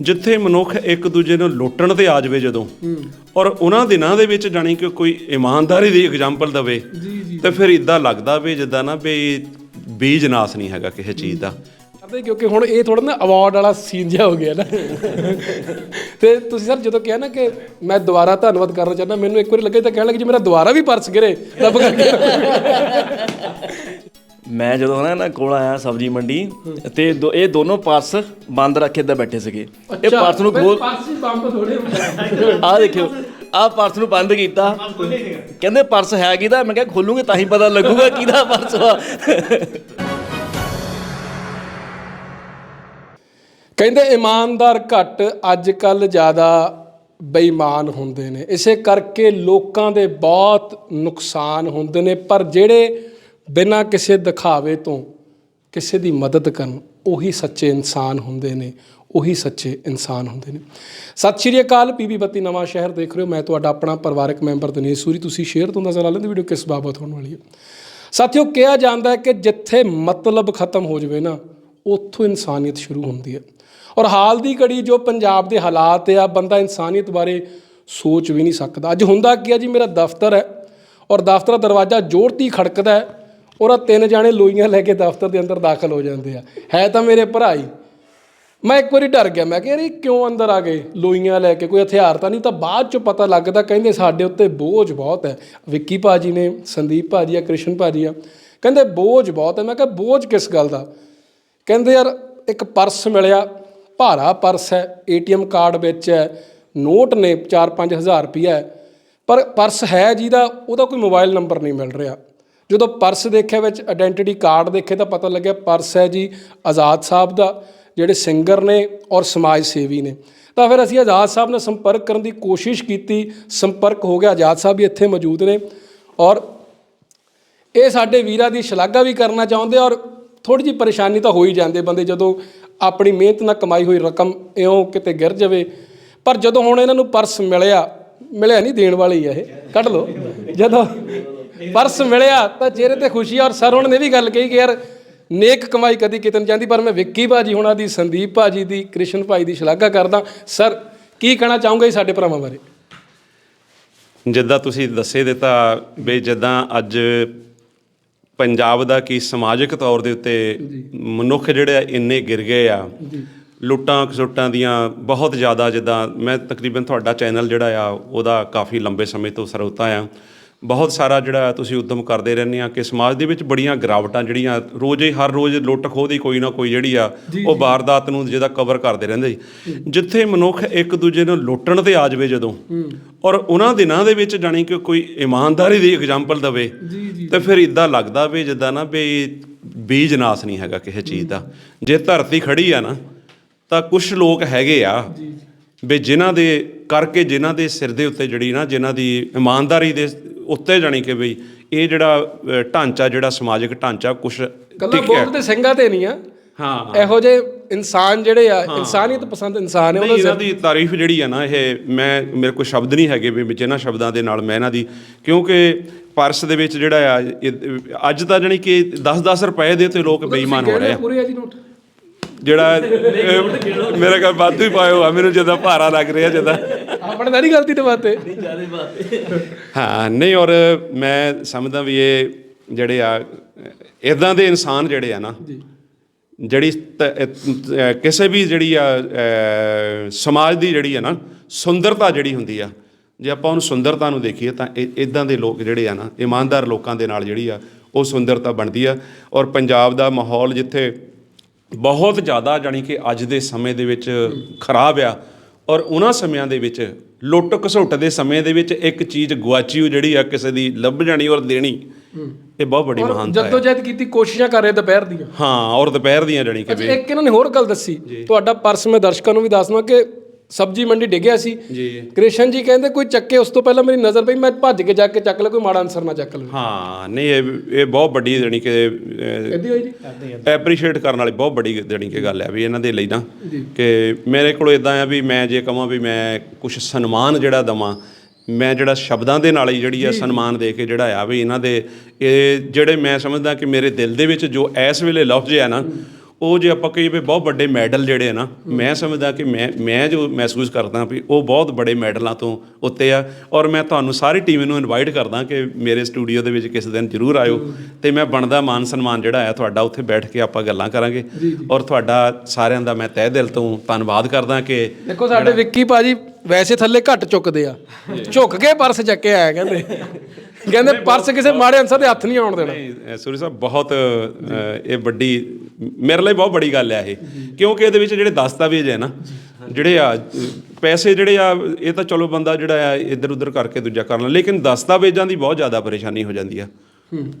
ਜਿੱਥੇ ਮਨੁੱਖ ਇੱਕ ਦੂਜੇ ਨੂੰ ਲੁੱਟਣ ਤੇ ਆ ਜਾਵੇ ਜਦੋਂ। ਔਰ ਉਹਨਾਂ ਦਿਨਾਂ ਦੇ ਵਿੱਚ ਜਾਣੀ ਕਿ ਕੋਈ ਇਮਾਨਦਾਰੀ ਦੀ ਐਗਜ਼ਾਮਪਲ ਦਵੇ ਤੇ ਫਿਰ ਇਦਾਂ ਲੱਗਦਾ ਵੀ ਜਿੱਦਾਂ ਨਾ ਵੀ ਬੀਜ ਨਾਸ ਨਹੀਂ ਹੈਗਾ ਕਿਸੇ ਚੀਜ਼ ਦਾ। ਕਰਦੇ ਕਿਉਂਕਿ ਹੁਣ ਇਹ ਥੋੜਾ ਨਾ ਅਵਾਰਡ ਵਾਲਾ ਸੀਨ ਜਿਹਾ ਹੋ ਗਿਆ ਨਾ। ਤੇ ਤੁਸੀਂ ਸਰ ਜਦੋਂ ਕਿਹਾ ਨਾ ਕਿ ਮੈਂ ਦੁਬਾਰਾ ਧੰਨਵਾਦ ਕਰਨਾ ਚਾਹੁੰਦਾ ਮੈਨੂੰ ਇੱਕ ਵਾਰੀ ਲੱਗਾ ਤਾਂ ਕਹਿਣ ਲੱਗੇ ਜੀ ਮੇਰਾ ਦੁਬਾਰਾ ਵੀ ਪਰਸ ਗਿਰੇ ਰੱਬ ਕਰਕੇ। ਮੈਂ ਜਦੋਂ ਨਾ ਇਹਨਾਂ ਕੋਲ ਆਇਆ ਸਬਜੀ ਮੰਡੀ ਤੇ ਦੋ- ਇਹ ਦੋਨੋਂ ਪਰਸ ਬੰਦ ਰੱਖੇ ਇੱਦਾਂ ਬੈਠੇ ਸੀਗੇ। ਇਹ ਪਰਸ ਨੂੰ ਖੋਲ ਪਰਸ ਹੀ ਬੰਬ ਥੋੜੇ ਆਹ ਦੇਖਿਓ ਆਹ ਪਰਸ ਨੂੰ ਬੰਦ ਕੀਤਾ। ਕਹਿੰਦੇ ਪਰਸ ਹੈ ਕਿਹਦਾ ਮੈਂ ਕਿਹਾ ਖੋਲੂਗੇ ਤਾਂ ਹੀ ਪਤਾ ਲੱਗੂਗਾ ਕਿਹਦਾ ਪਰਸ ਵਾ। ਕਹਿੰਦੇ ਇਮਾਨਦਾਰ ਘੱਟ ਅੱਜ ਕੱਲ ਜ਼ਿਆਦਾ ਬੇਈਮਾਨ ਹੁੰਦੇ ਨੇ। ਇਸੇ ਕਰਕੇ ਲੋਕਾਂ ਦੇ ਬਹੁਤ ਨੁਕਸਾਨ ਹੁੰਦੇ ਨੇ। ਪਰ ਜਿਹੜੇ ਬਿਨਾਂ ਕਿਸੇ ਦਿਖਾਵੇ ਤੋਂ ਕਿਸੇ ਦੀ ਮਦਦ ਕਰਨ, ਉਹੀ ਸੱਚੇ ਇਨਸਾਨ ਹੁੰਦੇ ਨੇ, ਉਹੀ ਸੱਚੇ ਇਨਸਾਨ ਹੁੰਦੇ ਨੇ। ਸਤਿ ਸ਼੍ਰੀ ਅਕਾਲ ਪੀਬੀ ਬੱਤੀ ਨਵਾਂ ਸ਼ਹਿਰ ਦੇਖ ਰਹੇ ਹੋ। ਮੈਂ ਤੁਹਾਡਾ ਆਪਣਾ ਪਰਿਵਾਰਕ ਮੈਂਬਰ ਦਿਨੇਸ਼ ਸੂਰੀ। ਤੁਸੀਂ ਸ਼ੇਅਰ ਤੋਂ ਨਜ਼ਰ ਆ ਲੈਂਦੇ ਵੀਡੀਓ ਕਿਸ ਬਾਬਤ ਹੋਣ ਵਾਲੀ ਹੈ। ਸਾਥੀਓ, ਕਿਹਾ ਜਾਂਦਾ ਹੈ ਕਿ ਜਿੱਥੇ ਮਤਲਬ ਖਤਮ ਹੋ ਜਾਵੇ ਨਾ, ਉੱਥੋਂ ਇਨਸਾਨੀਅਤ ਸ਼ੁਰੂ ਹੁੰਦੀ ਹੈ। ਔਰ ਹਾਲ ਦੀ ਘੜੀ ਜੋ ਪੰਜਾਬ ਦੇ ਹਾਲਾਤ ਆ, ਬੰਦਾ ਇਨਸਾਨੀਅਤ ਬਾਰੇ ਸੋਚ ਵੀ ਨਹੀਂ ਸਕਦਾ। ਅੱਜ ਹੁੰਦਾ ਕੀ ਆ ਜੀ, ਮੇਰਾ ਦਫ਼ਤਰ ਹੈ ਔਰ ਦਫ਼ਤਰ ਦਾ ਦਰਵਾਜ਼ਾ ਜ਼ੋਰਤੀ ਖੜਕਦਾ ਹੈ। ਔਰ ਆਹ ਤਿੰਨ ਜਾਣੇ ਲੋਈਆਂ ਲੈ ਕੇ ਦਫ਼ਤਰ ਦੇ ਅੰਦਰ ਦਾਖਲ ਹੋ ਜਾਂਦੇ ਆ। ਹੈ ਤਾਂ ਮੇਰੇ ਭਰਾ ਹੀ। ਮੈਂ ਇੱਕ ਵਾਰੀ ਡਰ ਗਿਆ, ਮੈਂ ਕਿਹਾ ਯਾਰ ਇਹ ਕਿਉਂ ਅੰਦਰ ਆ ਗਏ? ਲੋਈਆਂ ਲੈ ਕੇ ਕੋਈ ਹਥਿਆਰ ਤਾਂ ਨਹੀਂ ਤਾਂ ਬਾਅਦ ਚ ਪਤਾ ਲੱਗਦਾ ਕਹਿੰਦੇ ਸਾਡੇ ਉੱਤੇ ਬੋਝ ਬਹੁਤ ਹੈ। ਵਿੱਕੀ ਭਾਜੀ ਨੇ, ਸੰਦੀਪ ਭਾਜੀ ਆ, ਕ੍ਰਿਸ਼ਨ ਭਾਜੀ ਆ, ਕਹਿੰਦੇ ਬੋਝ ਬਹੁਤ ਹੈ। ਮੈਂ ਕਿਹਾ ਬੋਝ ਕਿਸ ਗੱਲ ਦਾ? ਕਹਿੰਦੇ ਯਾਰ ਇੱਕ ਪਰਸ ਮਿਲਿਆ, ਭਾਰਾ ਪਰਸ ਹੈ, ਏਟੀਐਮ ਕਾਰਡ ਵਿੱਚ ਹੈ, ਨੋਟ ਨੇ 4-5 ਹਜ਼ਾਰ ਰੁਪਈਆ ਪਰ ਪਰਸ ਹੈ ਜਿਹਦਾ, ਉਹਦਾ ਕੋਈ ਮੋਬਾਈਲ ਨੰਬਰ ਨਹੀਂ ਮਿਲ ਰਿਹਾ। ਜਦੋਂ ਪਰਸ ਦੇਖਿਆ ਵਿੱਚ ਆਇਡੈਂਟੀਟੀ ਕਾਰਡ ਦੇਖੇ ਤਾਂ ਪਤਾ ਲੱਗਿਆ ਪਰਸ ਹੈ ਜੀ ਆਜ਼ਾਦ ਸਾਹਿਬ ਦਾ, ਜਿਹੜੇ ਸਿੰਗਰ ਨੇ ਔਰ ਸਮਾਜ ਸੇਵੀ ਨੇ। ਤਾਂ ਫਿਰ ਅਸੀਂ ਆਜ਼ਾਦ ਸਾਹਿਬ ਨਾਲ ਸੰਪਰਕ ਕਰਨ ਦੀ ਕੋਸ਼ਿਸ਼ ਕੀਤੀ, ਸੰਪਰਕ ਹੋ ਗਿਆ, ਆਜ਼ਾਦ ਸਾਹਿਬ ਵੀ ਇੱਥੇ ਮੌਜੂਦ ਨੇ ਔਰ ਇਹ ਸਾਡੇ ਵੀਰਾਂ ਦੀ ਸ਼ਲਾਘਾ ਵੀ ਕਰਨਾ ਚਾਹੁੰਦੇ ਔਰ ਥੋੜੀ ਜਿਹੀ ਪਰੇਸ਼ਾਨੀ ਤਾਂ ਹੋ ਹੀ ਜਾਂਦੇ ਬੰਦੇ ਜਦੋਂ ਆਪਣੀ ਮਿਹਨਤ ਨਾਲ ਕਮਾਈ ਹੋਈ ਰਕਮ ਇਉਂ ਕਿਤੇ ਗਿਰ ਜਾਵੇ। ਪਰ ਜਦੋਂ ਹੁਣ ਇਹਨਾਂ ਨੂੰ ਪਰਸ ਮਿਲਿਆ ਮਿਲਿਆ ਨਹੀਂ ਦੇਣ ਵਾਲੀ ਹੈ ਇਹ, ਕੱਢ ਲਓ। ਜਦੋਂ ਪਰਸ ਮਿਲਿਆ ਤਾਂ ਚਿਹਰੇ ਤੇ ਖੁਸ਼ੀ ਆ ਔਰ ਸਰ ਉਹਨਾਂ ਨੇ ਵੀ ਗੱਲ ਕਹੀ ਕਿ ਯਾਰ ਨੇਕ ਕਮਾਈ ਕਦੀ ਕਿਤੇ ਨਹੀਂ ਜਾਂਦੀ ਪਰ ਮੈਂ ਵਿੱਕੀ ਭਾਜੀ ਹੁਣਾਂ ਦੀ ਸੰਦੀਪ ਭਾਜੀ ਦੀ ਕ੍ਰਿਸ਼ਨ ਭਾਈ ਦੀ ਸ਼ਲਾਘਾ ਕਰਦਾ। ਸਰ ਕੀ ਕਹਿਣਾ ਚਾਹੋਗੇ ਸਾਡੇ ਭਰਾਵਾਂ ਬਾਰੇ? ਜਿੱਦਾਂ ਤੁਸੀਂ ਦੱਸੇ ਦਿੱਤਾ ਵੀ ਜਿੱਦਾਂ ਅੱਜ ਪੰਜਾਬ ਦਾ ਕੀ ਸਮਾਜਿਕ ਤੌਰ ਦੇ ਉੱਤੇ ਮਨੁੱਖ ਜਿਹੜੇ ਆ ਇੰਨੇ ਗਿਰ ਗਏ ਆ। ਲੁੱਟਾਂ ਖਸੁੱਟਾਂ ਦੀਆਂ ਬਹੁਤ ਜ਼ਿਆਦਾ ਜਿੱਦਾਂ ਮੈਂ ਤਕਰੀਬਨ ਤੁਹਾਡਾ ਚੈਨਲ ਜਿਹੜਾ ਆ ਉਹਦਾ ਕਾਫੀ ਲੰਬੇ ਸਮੇਂ ਤੋਂ ਸਰੋਤਾ ਆ। ਬਹੁਤ ਸਾਰਾ ਜਿਹੜਾ ਤੁਸੀਂ ਉਦਮ ਕਰਦੇ ਰਹਿੰਦੇ ਆ ਕਿ ਸਮਾਜ ਦੇ ਵਿੱਚ ਬੜੀਆਂ ਗਿਰਾਵਟਾਂ ਜਿਹੜੀਆਂ ਰੋਜ਼ੇ ਹਰ ਰੋਜ਼ ਲੁੱਟ ਖੋਹ ਦੀ ਕੋਈ ਨਾ ਕੋਈ ਜਿਹੜੀ ਆ ਉਹ ਵਾਰਦਾਤ ਨੂੰ ਜਿਹਦਾ ਕਵਰ ਕਰਦੇ ਰਹਿੰਦੇ। ਜਿੱਥੇ ਮਨੁੱਖ ਇੱਕ ਦੂਜੇ ਨੂੰ ਲੁੱਟਣ ਤੇ ਆ ਜਾਵੇ ਜਦੋਂ ਔਰ ਉਹਨਾਂ ਦਿਨਾਂ ਦੇ ਵਿੱਚ ਜਾਣੀ ਕਿ ਕੋਈ ਇਮਾਨਦਾਰੀ ਦੀ ਐਗਜ਼ਾਮਪਲ ਦਵੇ ਤੇ ਫਿਰ ਇਦਾਂ ਲੱਗਦਾ ਵੀ ਜਿੱਦਾਂ ਨਾ ਵੀ ਬੀਜ ਨਾਸ ਨਹੀਂ ਹੈਗਾ ਕਿਸੇ ਚੀਜ਼ ਦਾ। ਜੇ ਧਰਤੀ ਖੜੀ ਆ ਨਾ ਤਾਂ ਕੁਝ ਲੋਕ ਹੈਗੇ ਆ ਵੀ ਜਿਨ੍ਹਾਂ ਦੇ ਕਰਕੇ ਜਿਨ੍ਹਾਂ ਦੇ ਸਿਰ ਦੇ ਉੱਤੇ ਜਿਹੜੀ ਨਾ ਜਿਨ੍ਹਾਂ ਦੀ ਇਮਾਨਦਾਰੀ ਦੇ ਉੱਤੇ ਜਾਣੀ ਕਿ ਵੀ ਇਹ ਜਿਹੜਾ ਢਾਂਚਾ ਜਿਹੜਾ ਸਮਾਜਿਕ ਢਾਂਚਾ ਕੁਝ ਕੱਲਾ ਬੋਲ ਤੇ ਸਿੰਘਾਂ ਤੇ ਨਹੀਂ ਆ। ਹਾਂ ਇਹੋ ਜਿਹੇ ਇਨਸਾਨ ਜਿਹੜੇ ਆ ਇਨਸਾਨੀਅਤ ਪਸੰਦ ਇਨਸਾਨ ਹੈ ਇਹਨਾਂ ਦੀ ਤਾਰੀਫ ਜਿਹੜੀ ਆ ਨਾ ਇਹ ਮੈਂ ਮੇਰੇ ਕੋਲ ਸ਼ਬਦ ਨਹੀਂ ਹੈਗੇ ਵੀ ਜਿਹਨਾਂ ਸ਼ਬਦਾਂ ਦੇ ਨਾਲ ਮੈਂ ਇਹਨਾਂ ਦੀ ਕਿਉਂਕਿ ਪਰਸ ਦੇ ਵਿੱਚ ਜਿਹੜਾ ਆ ਅੱਜ ਤਾਂ ਜਾਣੀ ਕਿ 10-10 ਰੁਪਏ ਦੇ ਉੱਤੇ ਲੋਕ ਬੇਈਮਾਨ ਹੋ ਰਹੇ ਆ। ਪੂਰੇ ਆ ਜੀ ਨੋਟ। ਜਿਹੜਾ ਮੇਰੇ ਕੋਲ ਵਾਧੂ ਹੀ ਪਾਇਆ ਹੋਇਆ ਮੈਨੂੰ ਜਦੋਂ ਭਾਰਾ ਲੱਗ ਰਿਹਾ ਜਦੋਂ। ਆਪਣੇ ਤਾਂ ਨਹੀਂ ਗਲਤੀ ਤੇ ਬਾਤੇ ਹਾਂ। ਨਹੀਂ ਔਰ ਮੈਂ ਸਮਝਦਾ ਵੀ ਇਹ ਜਿਹੜੇ ਆ ਇਦਾਂ ਦੇ ਇਨਸਾਨ ਜਿਹੜੇ ਆ ਨਾ ਜਿਹੜੀ ਕਿਸੇ ਵੀ ਜਿਹੜੀ ਆ ਸਮਾਜ ਦੀ ਜਿਹੜੀ ਆ ਨਾ ਸੁੰਦਰਤਾ ਜਿਹੜੀ ਹੁੰਦੀ ਆ ਜੇ ਆਪਾਂ ਉਹਨੂੰ ਸੁੰਦਰਤਾ ਨੂੰ ਦੇਖੀਏ ਤਾਂ ਇਦਾਂ ਦੇ ਲੋਕ ਜਿਹੜੇ ਆ ਨਾ ਇਮਾਨਦਾਰ ਲੋਕਾਂ ਦੇ ਨਾਲ ਜਿਹੜੀ ਆ ਉਹ ਸੁੰਦਰਤਾ ਬਣਦੀ ਆ। ਔਰ ਪੰਜਾਬ ਦਾ ਮਾਹੌਲ ਜਿੱਥੇ ਬਹੁਤ ਜ਼ਿਆਦਾ ਜਾਣੀ ਕਿ ਅੱਜ ਦੇ ਸਮੇਂ ਦੇ ਵਿੱਚ ਖਰਾਬ ਆ ਔਰ ਉਹਨਾਂ ਸਮਿਆਂ ਦੇ ਵਿੱਚ ਲੁੱਟ ਘਸੁੱਟ ਦੇ ਸਮੇਂ ਦੇ ਵਿੱਚ ਇੱਕ ਚੀਜ਼ ਗੁਆਚੀ ਹੋਈ ਜਿਹੜੀ ਆ ਕਿਸੇ ਦੀ ਲੱਭ ਜਾਣੀ ਔਰ ਦੇਣੀ ਇਹ ਬਹੁਤ ਵੱਡੀ ਮਹਾਨਤਾ ਹੈ। ਜਦੋਂ ਜਦ ਕੀਤੀ ਕੋਸ਼ਿਸ਼ਾਂ ਕਰ ਰਹੇ ਦੁਪਹਿਰ ਦੀਆਂ। ਹਾਂ ਔਰ ਦੁਪਹਿਰ ਦੀਆਂ ਜਾਣੀ ਕਿ ਇੱਕ ਇਹਨਾਂ ਨੇ ਹੋਰ ਗੱਲ ਦੱਸੀ। ਤੁਹਾਡਾ ਪਰਸ ਮੈਂ ਦਰਸ਼ਕਾਂ ਨੂੰ ਵੀ ਦੱਸ ਦਵਾਂ ਕਿ ਸਬਜੀ ਮੰਡੀ ਡਿੱਗਿਆ ਸੀ। ਜੀ। ਕ੍ਰਿਸ਼ਨ ਜੀ ਕਹਿੰਦੇ ਕੋਈ ਚੱਕੇ ਉਸ ਤੋਂ ਪਹਿਲਾਂ ਮੇਰੀ ਨਜ਼ਰ ਪਈ ਮੈਂ ਭੱਜ ਕੇ ਜਾ ਕੇ ਚੱਕ ਲਿਆ ਕੋਈ ਮਾੜਾ ਅਨਸਰ ਨਾ ਚੱਕ ਲਵੇ। ਹਾਂ ਨਹੀਂ ਇਹ ਇਹ ਬਹੁਤ ਵੱਡੀ ਜਾਣੀ ਕਿ ਇਦਾਂ ਹੋਈ ਜੀ? ਐਪਰੀਸ਼ੀਏਟ ਕਰਨ ਵਾਲੀ ਬਹੁਤ ਵੱਡੀ ਜਾਣੀ ਕਿ ਗੱਲ ਹੈ ਵੀ ਇਹਨਾਂ ਦੇ ਲਈ ਨਾ ਕਿ ਮੇਰੇ ਕੋਲ ਇਦਾਂ ਆ ਵੀ ਮੈਂ ਜੇ ਕਹਾਂ ਵੀ ਮੈਂ ਕੁਝ ਸਨਮਾਨ ਜਿਹੜਾ ਦਵਾਂ ਮੈਂ ਜਿਹੜਾ ਸ਼ਬਦਾਂ ਦੇ ਨਾਲ ਹੀ ਜਿਹੜੀ ਆ ਸਨਮਾਨ ਦੇ ਕੇ ਜਿਹੜਾ ਆ ਵੀ ਇਹਨਾਂ ਦੇ ਇਹ ਜਿਹੜੇ ਮੈਂ ਸਮਝਦਾ ਕਿ ਮੇਰੇ ਦਿਲ ਦੇ ਵਿੱਚ ਜੋ ਇਸ ਵੇਲੇ ਲਫ਼ਜ਼ ਆ ਨਾ ਉਹ ਜੇ ਆਪਾਂ ਕਹੀਏ ਵੀ ਬਹੁਤ ਵੱਡੇ ਮੈਡਲ ਜਿਹੜੇ ਆ ਨਾ ਮੈਂ ਸਮਝਦਾ ਕਿ ਮੈਂ ਮੈਂ ਜੋ ਮਹਿਸੂਸ ਕਰਦਾ ਵੀ ਉਹ ਬਹੁਤ ਬੜੇ ਮੈਡਲਾਂ ਤੋਂ ਉੱਤੇ ਆ ਔਰ ਮੈਂ ਤੁਹਾਨੂੰ ਸਾਰੀ ਟੀਮ ਨੂੰ ਇਨਵਾਈਟ ਕਰਦਾ ਕਿ ਮੇਰੇ ਸਟੂਡੀਓ ਦੇ ਵਿੱਚ ਕਿਸੇ ਦਿਨ ਜ਼ਰੂਰ ਆਇਓ ਤੇ ਮੈਂ ਬਣਦਾ ਮਾਨ ਸਨਮਾਨ ਜਿਹੜਾ ਆ ਤੁਹਾਡਾ ਉੱਥੇ ਬੈਠ ਕੇ ਆਪਾਂ ਗੱਲਾਂ ਕਰਾਂਗੇ ਔਰ ਤੁਹਾਡਾ ਸਾਰਿਆਂ ਦਾ ਮੈਂ ਤਹਿ ਦਿਲ ਤੋਂ ਧੰਨਵਾਦ ਕਰਦਾ ਕਿ ਦੇਖੋ ਸਾਡੇ ਵਿੱਕੀ ਭਾਜੀ ਵੈਸੇ ਥੱਲੇ ਘੱਟ ਚੁੱਕਦੇ ਆ। ਝੁੱਕ ਕੇ ਪਰਸ ਚੱਕੇ ਆਇਆ ਕਹਿੰਦੇ। ਕਹਿੰਦੇ ਪਰਸ ਕਿਸੇ ਮਾੜੇ ਅਨਸਰ ਦੇ ਹੱਥ ਨਹੀਂ ਆਉਣ ਦੇਣਾ। ਨਹੀਂ ਸੂਰੀ ਸਾਹਿਬ ਬਹੁਤ ਇਹ ਵੱਡੀ ਮੇਰੇ ਲਈ ਬਹੁਤ ਬੜੀ ਗੱਲ ਹੈ ਇਹ। ਕਿਉਂਕਿ ਇਹਦੇ ਵਿੱਚ ਜਿਹੜੇ ਦਸਤਾਵੇਜ਼ ਹੈ ਨਾ, ਜਿਹੜੇ ਆ, ਪੈਸੇ ਜਿਹੜੇ ਆ, ਇਹ ਤਾਂ ਚਲੋ ਬੰਦਾ ਜਿਹੜਾ ਆ ਇੱਧਰ ਉੱਧਰ ਕਰਕੇ ਦੂਜਾ ਕਰ ਲਾਂ। ਲੇਕਿਨ ਦਸਤਾਵੇਜ਼ਾਂ ਦੀ ਬਹੁਤ ਜ਼ਿਆਦਾ ਪਰੇਸ਼ਾਨੀ ਹੋ ਜਾਂਦੀ ਆ।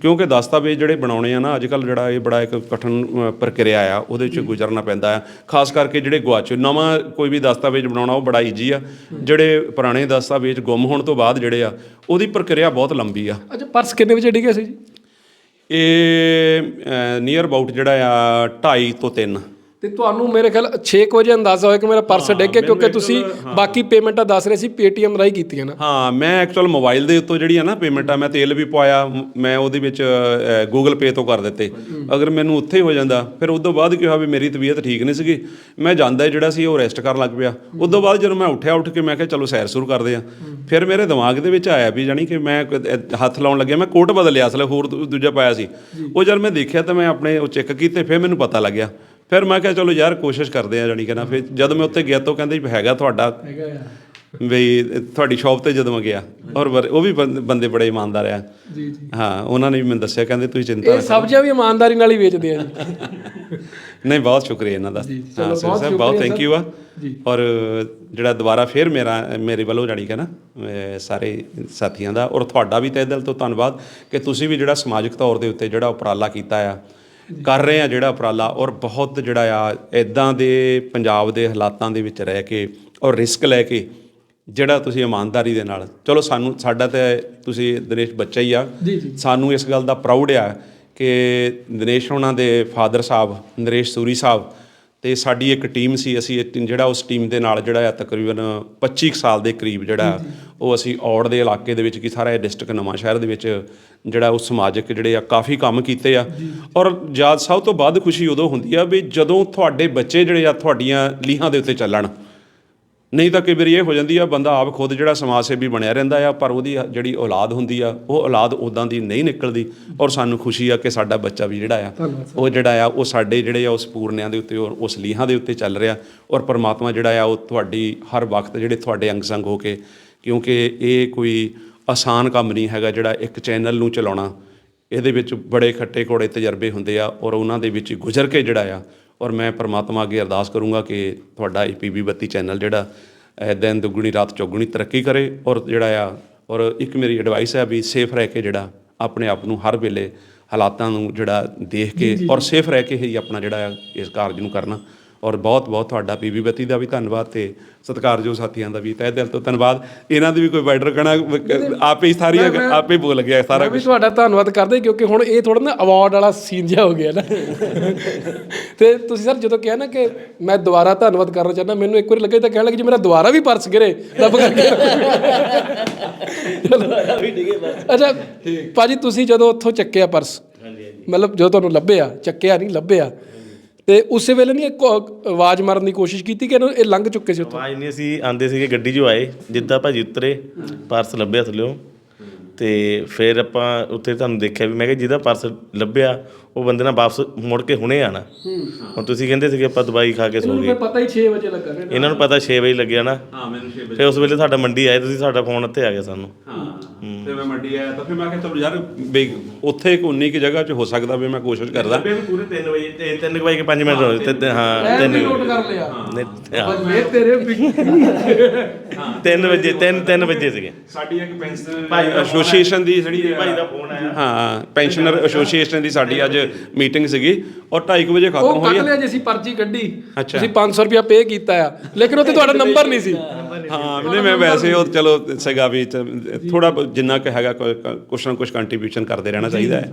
ਕਿਉਂਕਿ ਦਸਤਾਵੇਜ਼ ਜਿਹੜੇ ਬਣਾਉਣੇ ਆ ਨਾ ਅੱਜ ਕੱਲ ਜਿਹੜਾ ਇਹ ਬੜਾ ਇੱਕ ਕਠਨ ਪ੍ਰਕਿਰਿਆ ਆ, ਉਹਦੇ ਚ ਗੁਜ਼ਰਨਾ ਪੈਂਦਾ ਆ। ਖਾਸ ਕਰਕੇ ਜਿਹੜੇ ਗਵਾਚੇ ਨਵਾਂ ਕੋਈ ਵੀ ਦਸਤਾਵੇਜ਼ ਬਣਾਉਣਾ, ਉਹ ਬੜਾ ਈਜੀ ਆ। ਜਿਹੜੇ ਪੁਰਾਣੇ ਦਸਤਾਵੇਜ਼ ਗੁੰਮ ਹੋਣ ਤੋਂ ਬਾਅਦ ਜਿਹੜੇ ਆ, ਉਹਦੀ ਪ੍ਰਕਿਰਿਆ ਬਹੁਤ ਲੰਬੀ ਆ। ਅੱਛਾ, ਪਰਸ ਕਿੰਨੇ ਵਜੇ ਡਿੱਗਿਆ ਸੀ ਜੀ? ਇਹ ਨੀਅਰ ਅਬਾਊਟ ਜਿਹੜਾ ਆ 2.5 ਤੋਂ 3 ਤੇ ਤੁਹਾਨੂੰ ਮੇਰੇ ਖਿਆਲ 6 ਵਜੇ ਅੰਦਾਜ਼ਾ ਹੋਇਆ ਕਿ ਮੇਰਾ ਪਰਸ ਡਿੱਗ ਗਿਆ ਕਿਉਂਕਿ ਤੁਸੀਂ ਬਾਕੀ ਪੇਮੈਂਟਾਂ ਦੱਸ ਰਹੇ ਸੀ ਪੇਟੀਐਮ ਰਾਹੀਂ ਕੀਤੀਆਂ ਨਾ। ਹਾਂ ਮੈਂ ਐਕਚੁਅਲ ਮੋਬਾਈਲ ਦੇ ਉੱਤੋਂ ਜਿਹੜੀ ਆ ਨਾ ਪੇਮੈਂਟ ਆ ਮੈਂ ਤੇਲ ਵੀ ਪਵਾਇਆ ਮ- ਉਹਦੇ ਵਿੱਚ ਗੂਗਲ ਪੇ ਤੋਂ ਕਰ ਦਿੱਤੇ। ਅਗਰ ਮੈਨੂੰ ਉੱਥੇ ਹੀ ਹੋ ਜਾਂਦਾ ਫਿਰ ਉਸ ਤੋਂ ਬਾਅਦ ਕੀ ਹੋਇਆ ਵੀ ਮੇਰੀ ਤਬੀਅਤ ਠੀਕ ਨਹੀਂ ਸੀਗੀ। ਮੈਂ ਜਾਂਦਾ ਜਿਹੜਾ ਸੀ ਉਹ ਰੈਸਟ ਕਰਨ ਲੱਗ ਪਿਆ। ਉਸ ਤੋਂ ਬਾਅਦ ਜਦੋਂ ਮੈਂ ਉੱਠਿਆ ਉੱਠ ਕੇ ਮੈਂ ਕਿਹਾ ਚਲੋ ਸੈਰ ਸ਼ੁਰੂ ਕਰਦੇ ਆ। ਫਿਰ ਮੇਰੇ ਦਿਮਾਗ ਦੇ ਵਿੱਚ ਆਇਆ ਵੀ ਜਾਨੀ ਕਿ ਮੈਂ ਹੱਥ ਲਾਉਣ ਲੱਗਿਆ। ਮੈਂ ਕੋਟ ਬਦਲਿਆ ਅਸਲ ਹੋਰ ਦੂਜਾ ਪਾਇਆ ਸੀ। ਉਹ ਜਦ ਮੈਂ ਦੇਖਿਆ ਤਾਂ ਮੈਂ ਆਪਣੇ ਉਹ ਚੈੱਕ ਕੀਤੇ ਫਿਰ ਮੈਨੂੰ ਪਤਾ ਲੱਗਿਆ। ਫਿਰ ਮੈਂ ਕਿਹਾ ਚਲੋ ਯਾਰ ਕੋਸ਼ਿਸ਼ ਕਰਦੇ ਆ ਜਾਨੀ ਕਿ ਨਾ ਫਿਰ ਜਦ ਮੈਂ ਉੱਥੇ ਗਿਆ ਤਾਂ ਕਹਿੰਦੇ ਹੈਗਾ ਤੁਹਾਡਾ ਹੈਗਾ ਆ। ਵੀ ਤੁਹਾਡੀ ਸ਼ਾਪ ਤੇ ਜਦੋਂ ਮੈਂ ਗਿਆ ਔਰ ਉਹ ਵੀ ਬੰਦੇ ਬੜੇ ਇਮਾਨਦਾਰ ਆ। ਜੀ ਜੀ। ਹਾਂ ਉਹਨਾਂ ਨੇ ਵੀ ਮੈਨੂੰ ਦੱਸਿਆ ਕਹਿੰਦੇ ਤੁਸੀਂ ਚਿੰਤਾ ਇਹ ਸਬਜ਼ੀਆਂ ਵੀ ਇਮਾਨਦਾਰੀ ਨਾਲ ਹੀ ਵੇਚਦੇ ਆ। ਜੀ ਨਹੀਂ ਬਹੁਤ ਸ਼ੁਕਰੀਆ ਇਹਨਾਂ ਦਾ। ਹਾਂ ਸਰ ਬਹੁਤ ਥੈਂਕ। ਯੂ ਆ। ਜੀ। ਔਰ ਜਿਹੜਾ ਦੁਬਾਰਾ ਫੇਰ ਮੇਰਾ ਮੇਰੇ ਵੱਲੋਂ ਜਾਣੀ ਕਿ ਨਾ ਸਾਰੇ ਸਾਥੀਆਂ ਦਾ ਔਰ ਤੁਹਾਡਾ ਵੀ ਤਹਿ ਦਿਲ ਤੋਂ ਧੰਨਵਾਦ ਕਿ ਤੁਸੀਂ ਵੀ ਜਿਹੜਾ ਸਮਾਜਿਕ ਤੌਰ ਦੇ ਉੱਤੇ ਜਿਹੜਾ ਉਪਰਾਲਾ ਕੀਤਾ ਆ ਕਰ ਰਹੇ ਆ ਜਿਹੜਾ ਉਪਰਾਲਾ ਔਰ ਬਹੁਤ ਜਿਹੜਾ ਆ ਇਦਾਂ ਦੇ ਪੰਜਾਬ ਦੇ ਹਾਲਾਤਾਂ ਦੇ ਵਿੱਚ ਰਹਿ ਕੇ ਔਰ ਰਿਸਕ ਲੈ ਕੇ ਜਿਹੜਾ ਤੁਸੀਂ ਇਮਾਨਦਾਰੀ ਦੇ ਨਾਲ ਚਲੋ ਸਾਨੂੰ ਸਾਡਾ ਤੇ ਤੁਸੀਂ ਦਿਨੇਸ਼ ਬੱਚਾ ਹੀ ਆ। ਸਾਨੂੰ ਇਸ ਗੱਲ ਦਾ ਪ੍ਰਾਊਡ ਆ ਕਿ ਦਿਨੇਸ਼ ਹੋਣਾ ਦੇ ਫਾਦਰ ਸਾਹਿਬ ਨਰੇਸ਼ ਸੂਰੀ ਸਾਹਿਬ ਤੇ ਸਾਡੀ ਇੱਕ ਟੀਮ ਸੀ ਅਸੀਂ ਜਿਹੜਾ ਉਸ ਟੀਮ ਦੇ ਨਾਲ ਜਿਹੜਾ ਆ ਤਕਰੀਬਨ 25 ਕੁ ਸਾਲ ਦੇ ਕਰੀਬ ਜਿਹੜਾ ਉਹ ਅਸੀਂ ਔੜ ਦੇ ਇਲਾਕੇ ਦੇ ਵਿੱਚ ਕੀ ਸਾਰਾ ਇਹ ਡਿਸਟ੍ਰਿਕਟ ਨਵਾਂ ਸ਼ਹਿਰ ਦੇ ਵਿੱਚ ਜਿਹੜਾ ਉਹ ਸਮਾਜਿਕ ਜਿਹੜੇ ਆ ਕਾਫੀ ਕੰਮ ਕੀਤੇ ਆ। ਔਰ ਯਾਦ ਸਭ ਤੋਂ ਵੱਧ ਖੁਸ਼ੀ ਉਦੋਂ ਹੁੰਦੀ ਆ ਵੀ ਜਦੋਂ ਤੁਹਾਡੇ ਬੱਚੇ ਜਿਹੜੇ ਆ ਤੁਹਾਡੀਆਂ ਲੀਹਾਂ ਦੇ ਉੱਤੇ ਚੱਲਣ ਨਹੀਂ ਤਾਂ ਕਈ ਵਾਰੀ ਇਹ ਹੋ ਜਾਂਦੀ ਆ ਬੰਦਾ ਆਪ ਖੁਦ ਜਿਹੜਾ ਸਮਾਜ ਸੇਵੀ ਬਣਿਆ ਰਹਿੰਦਾ ਆ ਪਰ ਉਹਦੀ ਜਿਹੜੀ ਔਲਾਦ ਹੁੰਦੀ ਆ ਉਹ ਔਲਾਦ ਉਦਾਂ ਦੀ ਨਹੀਂ ਨਿਕਲਦੀ ਔਰ ਸਾਨੂੰ ਖੁਸ਼ੀ ਆ ਕਿ ਸਾਡਾ ਬੱਚਾ ਵੀ ਜਿਹੜਾ ਆ ਉਹ ਜਿਹੜਾ ਆ ਉਹ ਸਾਡੇ ਜਿਹੜੇ ਆ ਉਸ ਪੂਰਨਿਆਂ ਦੇ ਉੱਤੇ ਔਰ ਉਸ ਲੀਹਾਂ ਦੇ ਉੱਤੇ ਚੱਲ ਰਿਹਾ ਔਰ ਪਰਮਾਤਮਾ ਜਿਹੜਾ ਆ ਉਹ ਤੁਹਾਡੀ ਹਰ ਵਕਤ ਜਿਹੜੇ ਤੁਹਾਡੇ ਅੰਗ ਸੰਗ ਹੋ ਕੇ ਕਿਉਂਕਿ ਇਹ ਕੋਈ ਆਸਾਨ ਕੰਮ ਨਹੀਂ ਹੈਗਾ ਜਿਹੜਾ ਇੱਕ ਚੈਨਲ ਨੂੰ ਚਲਾਉਣਾ। ਇਹਦੇ ਵਿੱਚ ਬੜੇ ਖੱਟੇ ਕੋੜੇ ਤਜਰਬੇ ਹੁੰਦੇ ਆ ਔਰ ਉਹਨਾਂ ਦੇ ਵਿੱਚ ਗੁਜ਼ਰ ਕੇ ਜਿਹੜਾ ਆ ਔਰ ਮੈਂ ਪ੍ਰਮਾਤਮਾ ਅੱਗੇ ਅਰਦਾਸ ਕਰੂੰਗਾ ਕਿ ਤੁਹਾਡਾ ਈਪੀਬੀ 32 ਚੈਨਲ ਜਿਹੜਾ ਇਹ ਦਿਨ ਦੁੱਗਣੀ ਰਾਤ ਚੌਗੁਣੀ ਤਰੱਕੀ ਕਰੇ ਔਰ ਜਿਹੜਾ ਆ ਔਰ ਇੱਕ ਮੇਰੀ ਐਡਵਾਈਸ ਹੈ ਵੀ ਸੇਫ ਰਹਿ ਕੇ ਜਿਹੜਾ ਆਪਣੇ ਆਪ ਨੂੰ ਹਰ ਵੇਲੇ ਹਾਲਾਤਾਂ ਨੂੰ ਜਿਹੜਾ ਦੇਖ ਕੇ ਔਰ ਸੇਫ ਰਹਿ ਕੇ ਹੀ ਆਪਣਾ ਜਿਹੜਾ ਇਸ ਕਾਰਜ ਨੂੰ ਕਰਨਾ। ਔਰ ਬਹੁਤ ਬਹੁਤ ਤੁਹਾਡਾ ਪੀਬੀ ਬੱਤੀ ਦਾ ਵੀ ਧੰਨਵਾਦ ਤੇ ਸਤਿਕਾਰਯੋਗ ਸਾਥੀਆਂ ਦਾ ਵੀ ਤਹਿ ਦਿਲ ਤੋਂ ਧੰਨਵਾਦ। ਇਹਨਾਂ ਦੀ ਵੀ ਕੋਈ ਬਾਈਡਰ ਕਹਣਾ ਆਪੇ ਹੀ ਸਾਰੀ ਆਪੇ ਹੀ ਬੋਲ ਗਿਆ ਸਾਰਾ ਵੀ ਤੁਹਾਡਾ ਧੰਨਵਾਦ ਕਰਦੇ ਕਿਉਂਕਿ ਹੁਣ ਇਹ ਥੋੜਾ ਨਾ ਅਵਾਰਡ ਵਾਲਾ ਸੀਨ ਜਿਹਾ ਹੋ ਗਿਆ ਨਾ। ਤੇ ਤੁਸੀਂ ਸਰ ਜਦੋਂ ਕਿਹਾ ਨਾ ਕਿ ਮੈਂ ਦੁਬਾਰਾ ਧੰਨਵਾਦ ਕਰਨਾ ਚਾਹੁੰਦਾ ਮੈਨੂੰ ਇੱਕ ਵਾਰੀ ਲੱਗੇ ਤਾਂ ਕਹਿਣ ਲੱਗੇ ਜੀ ਮੇਰਾ ਦੁਬਾਰਾ ਵੀ ਪਰਸ ਗਿਰੇ ਰੱਬ ਕਰਕੇ। ਵੀ ਡਿੱਗੇ ਬਸ। ਅੱਛਾ ਭਾਜੀ ਤੁਸੀਂ ਜਦੋਂ ਉੱਥੋਂ ਚੱਕਿਆ ਪਰਸ ਮਤਲਬ ਜਦੋਂ ਤੁਹਾਨੂੰ ਲੱਭਿਆ ਚੱਕਿਆ ਨਹੀਂ ਲੱਭਿਆ। ਤੇ ਉਸੇ ਵੇਲੇ ਨਹੀਂ ਇੱਕ ਆਵਾਜ਼ ਮਾਰਨ ਦੀ ਕੋਸ਼ਿਸ਼ ਕੀਤੀ ਕਿ ਇਹ ਲੰਘ ਚੁੱਕੇ ਸੀ ਉੱਥੋਂ? ਆਵਾਜ਼ ਨਹੀਂ ਅਸੀਂ ਆਂਦੇ ਸੀਗੇ ਗੱਡੀ 'ਚੋਂ ਆਏ ਜਿੱਦਾਂ ਭਾਜੀ ਉਤਰੇ ਪਰਸ ਲੱਭਿਆ ਥੱਲਿਓ। ਤੇ ਫਿਰ ਆਪਾਂ ਉੱਥੇ ਤੁਹਾਨੂੰ ਦੇਖਿਆ ਵੀ ਮੈਂ ਕਿਹਾ ਜਿਹਦਾ ਪਰਸ ਲੱਭਿਆ ਉਹ ਬੰਦੇ ਨਾਲ ਵਾਪਸ ਮੁੜ ਕੇ ਹੁਣੇ ਆਣਾ ਹੁਣ ਤੁਸੀਂ ਕਹਿੰਦੇ ਸੀਗੇ ਆਪਾਂ ਦਵਾਈ ਖਾ ਕੇ ਸੋ ਗਏ। ਪਤਾ ਹੀ 6 ਵਜੇ ਲੱਗਾ ਨੇ ਇਹਨਾਂ ਨੂੰ ਪਤਾ 6 ਵਜੇ ਲੱਗਿਆ ਨਾ। ਹਾਂ ਮੈਨੂੰ ਛੇ ਫਿਰ ਉਸ ਵੇਲੇ ਸਾਡਾ ਮੰਡੀ ਆਏ ਤੁਸੀਂ ਸਾਡਾ ਫੋਨ ਇੱਥੇ ਆ ਗਿਆ ਸਾਨੂੰ। ਹਾਂ ਤੇ ਮੈਂ ਮੰਡੀ ਆਇਆ ਤਾਂ ਫਿਰ ਮੈਂ ਕਿਹਾ ਚਲੋ ਯਾਰ ਵੀ ਉੱਥੇ ਇੱਕ ਉਨੀ ਕੀ ਜਗ੍ਹਾ 'ਚ ਹੋ ਸਕਦਾ ਵੀ ਮੈਂ ਕੋਸ਼ਿਸ਼ ਕਰਦਾ। ਪੂਰੇ 3 ਵਜੇ 3 ਵਜੇ ਕੇ 5 ਮਿੰਟ ਹੋਏ ਤੇ ਹਾਂ ਮੈਂ 3 ਵੀ ਨੋਟ ਕਰ ਲਿਆ। ਨਹੀਂ ਬੱਲੇ ਤੇਰੇ ਵੀ 3 ਵਜੇ 3 3 ਵਜੇ ਸੀਗੇ। ਸਾਡੀ ਇੱਕ ਪੈਨਸ਼ਨ ਐਸੋਸੀਏਸ਼ਨ ਦੀ ਜਿਹੜੀ ਭਾਈ ਦਾ ਫੋਨ ਆਇਆ। ਹਾਂ ਪੈਨਸ਼ਨਰ ਐਸੋਸੀਏਸ਼ਨ ਦੀ ਸਾਡੀ ਅੱਜ ਮੀਟਿੰਗ ਸੀਗੀ। ਔਰ 2:30 ਵਜੇ ਖਤਮ ਉਹ ਹੋਈ ਆ। ਲਿਆ ਜੇ ਅਸੀਂ ਪਰਚੀ ਕੱਢੀ। ਤੁਸੀਂ 500 ਰੁਪਿਆ ਪੇ ਕੀਤਾ ਆ। ਲੇਕਿਨ ਉੱਥੇ ਤੁਹਾਡਾ ਨੰਬਰ ਨਹੀਂ ਸੀ। ਹਾਂ ਨਹੀਂ ਮੈਂ ਵੈਸੇ ਉਹ ਚਲੋ ਸੀਗਾ ਵੀ ਥੋੜਾ ਜਿੰਨਾ ਕੁ ਹੈਗਾ ਕੁ- ਕੁ- ਕੁਛ ਨਾ ਕੁਛ ਕੰਟਰੀਬਿਊਸ਼ਨ ਕਰਦੇ ਰਹਿਣਾ ਚਾਹੀਦਾ ਹੈ।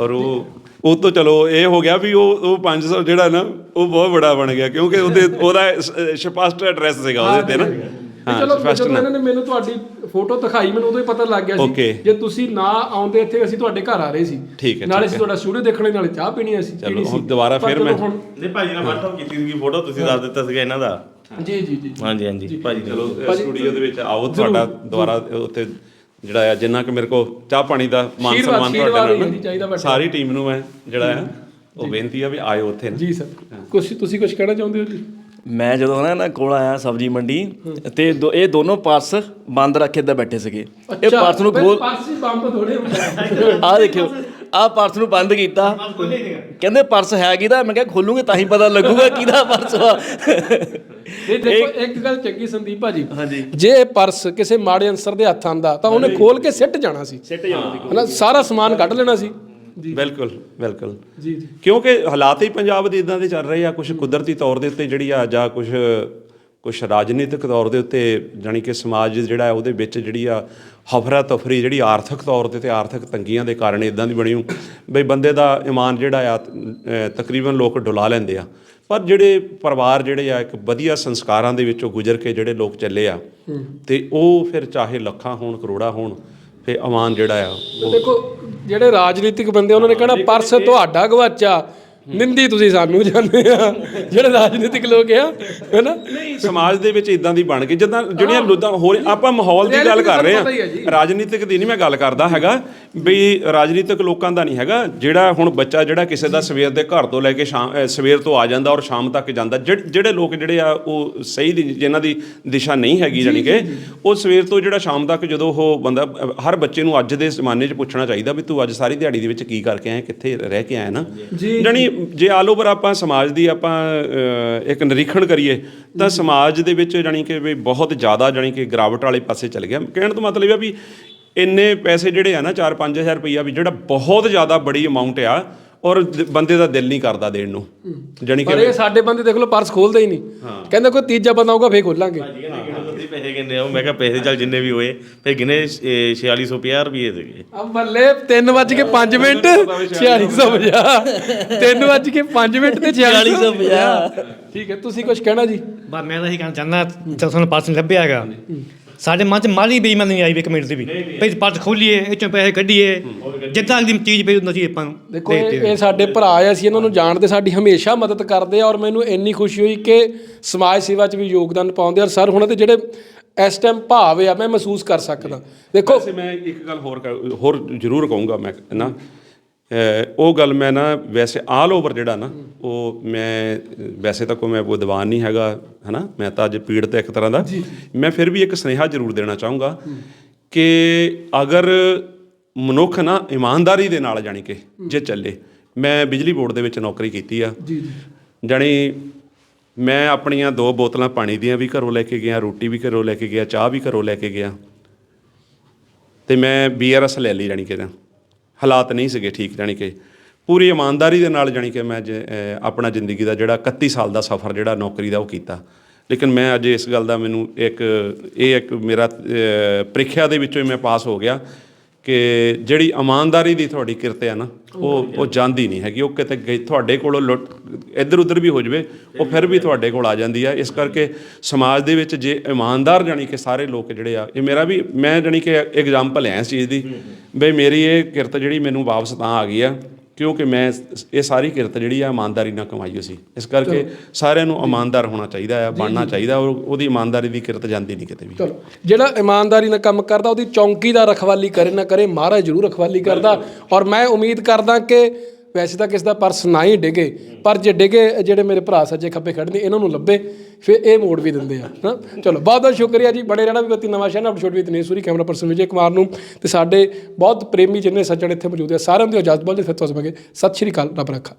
ਔਰ ਉਹ ਉਹ ਤੋਂ ਚਲੋ ਇਹ ਹੋ ਗਿਆ ਵੀ ਉਹ ਉਹ 500 ਜਿਹੜਾ ਨਾ ਉਹ ਬਹੁਤ ਬੜਾ ਬਣ ਗਿਆ। ਕਿਉਂਕਿ ਉਹਦੇ ਉਹਦਾ ਸ- ਸਪਸ਼ਟ ਐਡਰੈਸ ਸੀਗਾ ਉਹਦੇ ਤੇ ਨਾ। ਹਾਂ, ਚਲੋ first ਜਦੋਂ ਨਾ- ਇਹਨਾਂ ਨੇ ਮੈਨੂੰ ਤੁਹਾਡੀ ਫੋਟੋ ਦਿਖਾਈ ਮੈਨੂੰ ਉਦੋਂ ਹੀ ਪਤਾ ਲੱਗ ਗਿਆ ਸੀ Okay. ਜੇ ਤੁਸੀਂ ਨਾ ਆਉਂਦੇ ਇੱਥੇ ਅਸੀਂ ਤੁਹਾਡੇ ਘਰ ਆ ਰਹੇ ਸੀ। ਠੀਕ ਹੈ, ਨਾਲੇ ਠੀਕ ਅਸੀਂ ਹੈ। ਤੁਹਾਡਾ ਸਟੂਡੀਓ ਦੇਖਣੇ ਨਾਲੇ ਚਾਹ ਪੀਣੀ ਅਸੀਂ ਚਲੋ, ਪੀਣੀ ਹੁਣ ਦੁਬਾਰਾ ਪਰ ਫਿਰ ਚਲੋ ਮੈਂ- ਹੁਣ- ਨਹੀਂ ਭਾਜੀ ਨਾਲ WhatsApp ਕੀਤੀ ਸੀਗੀ ਫੋਟੋ ਤੁਸੀਂ ਦੱਸ ਦਿੱਤਾ ਸੀਗਾ ਇਹਨਾਂ ਦਾ। ਜੀ ਜੀ ਜੀ। ਹਾਂਜੀ ਹਾਂਜੀ। ਭਾਜੀ ਚਲੋ ਭਾਜੀ, ਸਟੂਡੀਓ ਦੇ ਵਿੱਚ ਆਓ ਤੁਹਾਡਾ ਦੁਬਾਰਾ ਉੱਥੇ ਜਿਹੜਾ ਆ ਜਿੰਨਾ ਕਿ ਮੇਰੇ ਕੋ ਚਾਹ ਪਾਣੀ ਦਾ ਮਾਨ ਆਸ਼ੀਰਵਾਦ- ਸਨਮਾਨ ਆਸ਼ੀਰਵਾਦ ਤੁਹਾਡੇ ਹੀ ਨਾਲ ਚਾਹੀਦਾ ਸਾਰੀ ਟੀਮ ਨੂੰ ਮੈਂ ਜਿਹੜਾ ਆ ਉਹ ਬੇਨਤੀ ਆ ਵੀ ਆਇਓ ਉੱਥੇ ਨਾ। ਜੀ ਸਰ। ਕੁਝ ਤੁਸੀਂ ਕੁਝ ਕਹਿਣਾ ਚਾਹੁੰਦੇ ਹੋ ਜੀ? ਮੈਂ ਜਦੋਂ ਨਾ ਇਹਨਾਂ ਕੋਲ ਆਇਆ ਸਬਜ਼ੀ ਮੰਡੀ ਤੇ ਦੋ- ਇਹ ਦੋਨੋਂ ਪਰਸ ਬੰਦ ਰੱਖੇ ਇੱਦਾਂ ਬੈਠੇ ਸੀਗੇ। ਇਹ ਪਰਸ ਨੂੰ ਖੋਲ ਪਰਸ ਹੀ ਬੰਦ ਥੋੜੇ ਹੁੰਦਾ ਆਹ ਦੇਖਿਓ ਆਹ ਪਰਸ ਨੂੰ ਬੰਦ ਕੀਤਾ। ਕਹਿੰਦੇ ਪਰਸ ਹੈ ਕਿਹਦਾ? ਮੈਂ ਕਿਹਾ ਖੋਲੂਗੇ ਤਾਂ ਹੀ ਪਤਾ ਲੱਗੂਗਾ ਕਿਹਦਾ ਪਰਸ ਆ ਇਹ ਦੇਖੋ ਇੱਕ ਗੱਲ ਚੰਗੀ ਸੰਦੀਪ ਭਾਜੀ। ਹਾਂਜੀ। ਜੇ ਇਹ ਪਰਸ ਕਿਸੇ ਮਾੜੇ ਅਨਸਰ ਦੇ ਹੱਥ ਆਂਦਾ ਤਾਂ ਉਹਨੇ ਖੋਲ ਕੇ ਸਿੱਟ ਜਾਣਾ ਸੀ। ਸਿੱਟ ਜਾਣਾ ਸੀ ਹਨਾ ਸਾਰਾ ਸਮਾਨ ਕੱਢ ਲੈਣਾ ਸੀ। ਬਿਲਕੁਲ ਬਿਲਕੁਲ। ਜੀ ਜੀ। ਕਿਉਂਕਿ ਹਾਲਾਤ ਹੀ ਪੰਜਾਬ ਦੇ ਇਦਾਂ ਦੇ ਚੱਲ ਰਹੇ ਆ ਕੁਝ ਕੁਦਰਤੀ ਤੌਰ ਦੇ ਉੱਤੇ ਜਿਹੜੀ ਆ ਜਾਂ ਕੁਝ ਕੁਝ ਰਾਜਨੀਤਿਕ ਤੌਰ ਦੇ ਉੱਤੇ ਜਾਣੀ ਕਿ ਸਮਾਜ ਜਿਹੜਾ ਹੈ ਉਹਦੇ ਵਿੱਚ ਜਿਹੜੀ ਆ ਹਫਰਾ ਤਫਰੀ ਜਿਹੜੀ ਆਰਥਿਕ ਤੌਰ ਤੇ ਤੇ ਆਰਥਿਕ ਤੰਗੀਆਂ ਦੇ ਕਾਰਨ ਇਦਾਂ ਦੀ ਬਣੀ ਬਈ ਬੰਦੇ ਦਾ ਇਮਾਨ ਜਿਹੜਾ ਆ ਤਕਰੀਬਨ ਲੋਕ ਡੁਲਾ ਲੈਂਦੇ ਆ। ਪਰ ਜਿਹੜੇ ਪਰਿਵਾਰ ਜਿਹੜੇ ਆ ਇੱਕ ਵਧੀਆ ਸੰਸਕਾਰਾਂ ਦੇ ਵਿੱਚੋਂ ਗੁਜ਼ਰ ਕੇ ਜਿਹੜੇ ਲੋਕ ਚੱਲੇ ਆ ਤੇ ਉਹ ਫਿਰ ਚਾਹੇ ਲੱਖਾਂ ਹੋਣ ਕਰੋੜਾਂ ਹੋਣ ਫਿਰ ਇਮਾਨ ਜਿਹੜਾ ਆ ਦੇਖੋ ਜਿਹੜੇ ਰਾਜਨੀਤਿਕ ਬੰਦੇ ਉਹਨਾਂ ਨੇ ਕਹਿਣਾ ਪਰਸ ਤੁਹਾਡਾ ਗਵਾਚਾ। ਨਿੰਦੀ ਤੁਸੀਂ ਸਾਨੂੰ ਜਾਂਦੇ ਆ। ਜਿਹੜੇ ਰਾਜਨੀਤਿਕ ਲੋਕ ਆ ਹੈਨਾ? ਨਹੀਂ ਸਮਾਜ ਦੇ ਵਿੱਚ ਇਦਾਂ ਦੀ ਬਣ ਗਈ। ਜਿੱਦਾਂ ਜਿਹੜੀਆਂ ਲੁੱਦਾਂ ਹੋ ਰਹੀ- ਆਪਾਂ ਮਾਹੌਲ ਦੀ ਗੱਲ ਕਰ ਰਹੇ। ਆ। ਰਾਜਨੀਤਿਕ ਦੀ ਨਹੀਂ ਮੈਂ ਗੱਲ ਕਰਦਾ ਹੈਗਾ। ਵੀ ਰਾਜਨੀਤਿਕ ਲੋਕਾਂ ਦਾ ਨਹੀਂ ਹੈਗਾ ਜਿਹੜਾ ਹੁਣ ਬੱਚਾ ਜਿਹੜਾ ਕਿਸੇ ਦਾ ਸਵੇਰ ਦੇ ਘਰ ਤੋਂ ਲੈ ਕੇ ਸ਼ਾਮ ਸਵੇਰ ਤੋਂ ਆ ਜਾਂਦਾ ਔਰ ਸ਼ਾਮ ਤੱਕ ਜਾਂਦਾ ਜਿਹੜੇ ਜਿਹੜੇ ਲੋਕ ਜਿਹੜੇ ਆ ਉਹ ਸਹੀ ਦੀ ਜਿਨ੍ਹਾਂ ਦੀ ਦਿਸ਼ਾ ਨਹੀਂ ਹੈਗੀ ਜਾਣੀ ਕਿ ਉਹ ਸਵੇਰ ਤੋਂ ਜਿਹੜਾ ਸ਼ਾਮ ਤੱਕ ਜਦੋਂ ਉਹ ਬੰਦਾ ਹਰ ਬੱਚੇ ਨੂੰ ਅੱਜ ਦੇ ਜ਼ਮਾਨੇ 'ਚ ਪੁੱਛਣਾ ਚਾਹੀਦਾ ਵੀ ਤੂੰ ਅੱਜ ਸਾਰੀ ਦਿਹਾੜੀ ਦੇ ਵਿੱਚ ਕੀ ਕਰਕੇ ਆਇਆ ਕਿੱਥੇ ਰਹਿ ਕੇ ਆਇਆ ਨਾ। ਜੀ, ਜਾਣੀ ਜੇ ਆਲ ਓਵਰ ਆਪਾਂ ਸਮਾਜ ਦੀ ਆਪਾਂ ਇੱਕ ਨਿਰੀਖਣ ਕਰੀਏ ਤਾਂ ਸਮਾਜ ਦੇ ਵਿੱਚ ਜਾਣੀ ਕਿ ਵੀ ਬਹੁਤ ਜ਼ਿਆਦਾ ਜਾਣੀ ਕਿ ਗਿਰਾਵਟ ਵਾਲੇ ਪਾਸੇ ਚੱਲ ਗਿਆ। ਕਹਿਣ ਤੋਂ ਮਤਲਬ ਇਹ ਆ ਵੀ ਇੰਨੇ ਪੈਸੇ ਜਿਹੜੇ ਆ ਨਾ 4-5000 ਰੁਪਈਆ ਵੀ ਜਿਹੜਾ ਬਹੁਤ ਜ਼ਿਆਦਾ ਬੜੀ ਅਮਾਉਂਟ ਆ ਔਰ ਬੰਦੇ ਦਾ ਦਿਲ ਨਹੀਂ ਕਰਦਾ ਦੇਣ ਨੂੰ। ਪਰ ਕਿ ਇਹ ਸਾਡੇ ਬੰਦੇ ਦੇਖ ਲਓ ਪਰਸ ਖੋਲਦੇ ਹੀ ਨਹੀਂ। ਕਹਿੰਦੇ ਕੋਈ ਤੀਜਾ ਬੰਦਾ ਆਊਗਾ ਫੇਰ ਖੋਲਾਂਗੇ। ਪੈਸੇ ਕਿੰਨੇ ਆ? ਮੈਂ ਕਿਹਾ ਪੈਸੇ ਚੱਲ ਜਿੰਨੇ ਵੀ ਹੋਏ ਫਿਰ ਗਿਨੇ 4650 ਰੁਪਏ ਸੀਗੇ ਆ ਬੱਲੇ 3 ਵੱਜ ਕੇ 5 ਮਿੰਟ। 4650 3 ਵੱਜ ਕੇ 5 ਮਿੰਟ ਤੇ 4650 ਠੀਕ ਹੈ ਤੁਸੀਂ ਕੁਝ ਕਹਿਣਾ ਜੀ? ਬਸ ਮੈਂ ਤਾਂ ਇਹੀ ਕਹਿਣਾ ਚਾਹੁੰਦਾ ਜਦੋਂ ਸਾਨੂੰ ਪਰਸ ਲੱਭਿਆ ਹੈਗਾ। ਸਾਡੇ ਮਨ ਚ ਮਾਲੀ ਬੇਈਮਾਨੀ ਨਹੀਂ ਆਈ ਵੀ ਇੱਕ ਮਿੰਟ ਦੀ ਵੀ। ਭਈ ਪਰਸ ਖੋਲੀਏ ਇਹ ਚੋਂ ਪੈਸੇ ਕੱਢੀਏ ਜਿੱਦਾਂ ਦੀ ਚੀਜ਼ ਪਈ ਹੁੰਦਾ ਸੀ ਆਪਾਂ ਨੂੰ ਦੇਖੋ ਇਹ ਸਾਡੇ ਭਰਾ ਆ ਅਸੀਂ ਇਹਨਾਂ ਨੂੰ ਜਾਣਦੇ ਸਾਡੀ ਹਮੇਸ਼ਾ ਮਦਦ ਕਰਦੇ ਆ ਔਰ ਮੈਨੂੰ ਇੰਨੀ ਖੁਸ਼ੀ ਹੋਈ ਕਿ ਸਮਾਜ ਸੇਵਾ 'ਚ ਵੀ ਯੋਗਦਾਨ ਪਾਉਂਦੇ ਆ ਔਰ ਸਰ ਹੁਣ ਤੇ ਜਿਹੜੇ ਇਸ ਟਾਈਮ ਭਾਵ ਆ ਮੈਂ ਮਹਿਸੂਸ ਕਰ ਸਕਦਾ। ਦੇਖੋ ਵੈਸੇ ਮੈਂ ਇੱਕ ਗੱਲ ਹੋਰ ਹੋਰ ਜ਼ਰੂਰ ਕਹੂੰਗਾ ਮੈਂ ਨਾ। ਉਹ ਗੱਲ ਮੈਂ ਨਾ ਵੈਸੇ ਆਲ ਓਵਰ ਜਿਹੜਾ ਨਾ ਉਹ ਮੈਂ ਵੈਸੇ ਤਾਂ ਕੋਈ ਮੈਂ ਵਿਦਵਾਨ ਨਹੀਂ ਹੈਗਾ ਹਨਾ? ਮੈਂ ਤਾਂ ਅੱਜ ਪੀੜਤ ਇੱਕ ਤਰ੍ਹਾਂ ਦਾ। ਮੈਂ ਫਿਰ ਵੀ ਇੱਕ ਸੁਨੇਹਾ ਜ਼ਰੂਰ ਦੇਣਾ ਚਾਹੂੰਗਾ ਕਿ ਅਗਰ ਮਨੁੱਖ ਨਾ ਇਮਾਨਦਾਰੀ ਦੇ ਨਾਲ ਜਾਣੀ ਕਿ ਜੇ ਚੱਲੇ ਮੈਂ ਬਿਜਲੀ ਬੋਰਡ ਦੇ ਵਿੱਚ ਨੌਕਰੀ ਕੀਤੀ ਆ। ਜੀ ਜੀ। ਜਾਣੀ ਮੈਂ ਆਪਣੀਆਂ ਦੋ ਬੋਤਲਾਂ ਪਾਣੀ ਦੀਆਂ ਵੀ ਘਰੋਂ ਲੈ ਕੇ ਗਿਆ ਰੋਟੀ ਵੀ ਘਰੋਂ ਲੈ ਕੇ ਗਿਆ ਚਾਹ ਵੀ ਘਰੋਂ ਲੈ ਕੇ ਗਿਆ। ਤੇ ਮੈਂ ਬੀਆਰਐਸ ਲੈ ਲਈ ਜਾਣੀ ਕਿ ਨਾ। ਹਾਲਾਤ ਨਹੀਂ ਸੀਗੇ ਠੀਕ, ਜਾਣੀ ਕਿ ਪੂਰੀ ਇਮਾਨਦਾਰੀ ਦੇ ਨਾਲ ਜਾਣੀ ਕਿ ਮੈਂ ਜ- ਆਪਣਾ ਜ਼ਿੰਦਗੀ ਦਾ ਜਿਹੜਾ 31 ਸਾਲ ਦਾ ਸਫ਼ਰ ਜਿਹੜਾ ਨੌਕਰੀ ਦਾ ਉਹ ਕੀਤਾ। ਲੇਕਿਨ ਮੈਂ ਅੱਜ ਇਸ ਗੱਲ ਦਾ ਮੈਨੂੰ ਇੱਕ, ਇਹ ਇੱਕ ਮੇਰਾ ਪ੍ਰੀਖਿਆ ਦੇ ਵਿੱਚੋਂ ਹੀ ਮੈਂ ਪਾਸ ਹੋ ਗਿਆ। ਕਿ ਜਿਹੜੀ ਇਮਾਨਦਾਰੀ ਦੀ ਤੁਹਾਡੀ ਕਿਰਤ ਹੈ ਨਾ ਉਹ ਉਹ ਜਾਂਦੀ ਨਹੀਂ ਹੈਗੀ। ਉਹ ਕਿਤੇ ਗਈ ਤੁਹਾਡੇ ਕੋਲੋਂ ਲੁੱਟ ਇੱਧਰ ਉੱਧਰ ਵੀ ਹੋ ਜਵੇ ਉਹ ਫਿਰ ਵੀ ਤੁਹਾਡੇ ਕੋਲ ਆ ਜਾਂਦੀ ਆ। ਇਸ ਕਰਕੇ ਸਮਾਜ ਦੇ ਵਿੱਚ ਜੇ ਇਮਾਨਦਾਰ ਜਾਣੀ ਕਿ ਸਾਰੇ ਲੋਕ ਜਿਹੜੇ ਆ ਇਹ ਮੇਰਾ ਵੀ ਮੈਂ ਜਾਣੀ ਕਿ ਐਗਜ਼ਾਮਪਲ ਹੈ ਇਸ ਚੀਜ਼ ਦੀ। ਬਈ ਮੇਰੀ ਇਹ ਕਿਰਤ ਜਿਹੜੀ ਮੈਨੂੰ ਵਾਪਸ ਤਾਂ ਆ ਗਈ ਆ। ਕਿਉਂਕਿ ਮੈਂ ਇਹ ਸਾਰੀ ਕਿਰਤ ਜਿਹੜੀ ਆ ਇਮਾਨਦਾਰੀ ਨਾਲ ਕਮਾਈ ਹੋਈ ਸੀ। ਇਸ ਕਰਕੇ ਸਾਰਿਆਂ ਨੂੰ ਇਮਾਨਦਾਰ ਹੋਣਾ ਚਾਹੀਦਾ ਆ ਬਣਨਾ ਚਾਹੀਦਾ ਔਰ ਉਹਦੀ ਇਮਾਨਦਾਰੀ ਦੀ ਕਿਰਤ ਜਾਂਦੀ ਨਹੀਂ ਕਿਤੇ ਵੀ। ਚਲੋ। ਜਿਹੜਾ ਇਮਾਨਦਾਰੀ ਨਾਲ ਕੰਮ ਕਰਦਾ ਉਹਦੀ ਚੌਂਕੀ ਦਾ ਰਖਵਾਲੀ ਕਰੇ ਨਾ ਕਰੇ ਮਹਾਰਾਜ ਜ਼ਰੂਰ ਰਖਵਾਲੀ ਕਰਦਾ। ਔਰ ਮੈਂ ਉਮੀਦ ਕਰਦਾ ਕਿ ਵੈਸੇ ਤਾਂ ਕਿਸ ਦਾ ਪਰਸ ਨਾ ਹੀ ਡਿਗੇ, ਪਰ ਜੇ ਡਿਗੇ, ਜਿਹੜੇ ਮੇਰੇ ਭਰਾ ਸੱਜੇ ਖੱਬੇ ਖੜਦੇ ਇਹਨਾਂ ਨੂੰ ਲੱਭੇ, ਫਿਰ ਇਹ ਮੋੜ ਵੀ ਦਿੰਦੇ ਆ ਨਾ ਚਲੋ, ਬਹੁਤ ਬਹੁਤ ਸ਼ੁਕਰੀਆ ਜੀ ਬੜੇ ਰਹਿਣਾ ਵੀ ਬੱਤੀ ਨਵਾਂ ਸ਼ਹਿਰ ਅਪਡੇਟ ਵੀ ਤਨੇ ਸੂਰੀ, ਕੈਮਰਾ ਪਰਸਨ ਵਿਜੇ ਕੁਮਾਰ ਨੂੰ, ਤੇ ਸਾਡੇ ਬਹੁਤ ਪ੍ਰੇਮੀ ਜਿੰਨੇ ਸੱਜਣ ਇੱਥੇ ਮੌਜੂਦ ਆ, ਸਾਰਿਆਂ ਦੀ ਇਜਾਜ਼ਤ ਬੋਲਦੇ ਫਿਰ ਤੋਂ ਸਤਿ ਸ਼੍ਰੀ ਅਕਾਲ, ਰੱਬ ਰੱਖਾ।